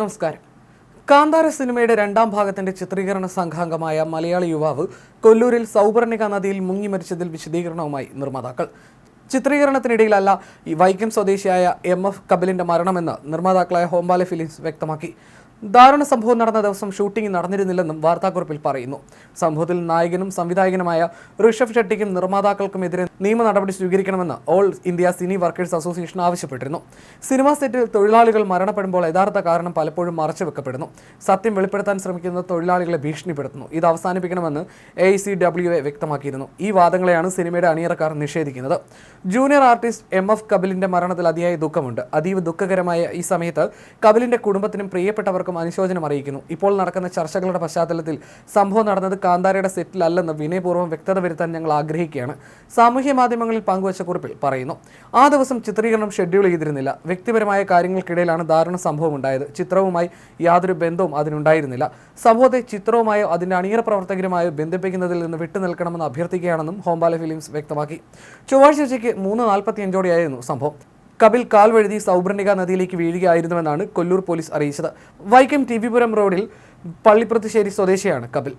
നമസ്കാരം. കാന്താര സിനിമയുടെ രണ്ടാം ഭാഗത്തിന്റെ ചിത്രീകരണ സംഘാംഗമായ മലയാളി യുവാവ് കൊല്ലൂരിൽ സൗപർണിക നദിയിൽ മുങ്ങി മരിച്ചതിൽ വിശദീകരണവുമായി നിർമ്മാതാക്കൾ. ചിത്രീകരണത്തിനിടയിലല്ല വൈക്കം സ്വദേശിയായ എം എഫ് കപിലിന്റെ മരണമെന്ന് നിർമ്മാതാക്കളായ ഹോംബാലെ ഫിലിംസ് വ്യക്തമാക്കി. ദാരുണ സംഭവം നടന്ന ദിവസം ഷൂട്ടിംഗ് നടന്നിരുന്നില്ലെന്നും വാർത്താക്കുറിപ്പിൽ പറയുന്നു. സംഭവത്തിൽ നായകനും സംവിധായകനുമായ ഋഷഭ് ഷെട്ടിക്കും നിർമ്മാതാക്കൾക്കുമെതിരെ നിയമ നടപടി സ്വീകരിക്കണമെന്ന് all India cine workers association ആവശ്യപ്പെട്ടിരുന്നു. സിനിമാ സെറ്റിൽ തൊഴിലാളികൾ മരണപ്പെടുമ്പോൾ യഥാർത്ഥ കാരണം പലപ്പോഴും മറച്ചുവെക്കപ്പെടുന്നു. സത്യം വെളിപ്പെടുത്താൻ ശ്രമിക്കുന്ന തൊഴിലാളികളെ ഭീഷണിപ്പെടുത്തുന്നു. ഇത് അവസാനിപ്പിക്കണമെന്ന് എ സി ഡബ്ല്യു എ വ്യക്തമാക്കിയിരുന്നു. ഈ വാദങ്ങളെയാണ് സിനിമയുടെ അണിയറക്കാർ നിഷേധിക്കുന്നത്. ജൂനിയർ ആർട്ടിസ്റ്റ് എം എഫ് കപിലിന്റെ മരണത്തിൽ അതിയായ ദുഃഖമുണ്ട്. അതീവ ദുഃഖകരമായ ഈ സമയത്ത് കപിലിന്റെ കുടുംബത്തിനും പ്രിയപ്പെട്ടവർക്കും അനുശോചനം അറിയിക്കുന്നു. ഇപ്പോൾ നടക്കുന്ന ചർച്ചകളുടെ പശ്ചാത്തലത്തിൽ സംഭവം നടന്നത് കാന്താരയുടെ സെറ്റിലല്ലെന്ന് വിനയപൂർവം വ്യക്തത വരുത്താൻ ഞങ്ങൾ ആഗ്രഹിക്കുകയാണ്. സാമൂഹ്യ മാധ്യമങ്ങളിൽ പങ്കുവച്ച കുറിപ്പിൽ പറയുന്നു ആ ദിവസം ചിത്രീകരണം ഷെഡ്യൂൾ ചെയ്തിരുന്നില്ല. വ്യക്തിപരമായ കാര്യങ്ങൾക്കിടയിലാണ് ദാരുണ സംഭവം ഉണ്ടായത്. ചിത്രവുമായി യാതൊരു ബന്ധവും അതിനുണ്ടായിരുന്നില്ല. സംഭവത്തെ ചിത്രവുമായോ അതിന്റെ അണിയറ പ്രവർത്തകരുമായോ ബന്ധിപ്പിക്കുന്നതിൽ നിന്ന് വിട്ടുനിൽക്കണമെന്ന് അഭ്യർത്ഥിക്കുകയാണെന്നും ഹോംബാല ഫിലിംസ് വ്യക്തമാക്കി. ചൊവ്വാഴ്ച ഉച്ചയ്ക്ക് മൂന്ന് നാൽപ്പത്തിയഞ്ചോടെയായിരുന്നു സംഭവം. കപിൽ കാൽ വഴുതി സൗബ്രണിക നദിയിലേക്ക് വീഴുകയായിരുന്നുവെന്നാണ് കൊല്ലൂർ പോലീസ് അറിയിച്ചത്. വൈക്കം ടി റോഡിൽ പള്ളിപ്പുറത്തുശ്ശേരി സ്വദേശിയാണ് കപിൽ.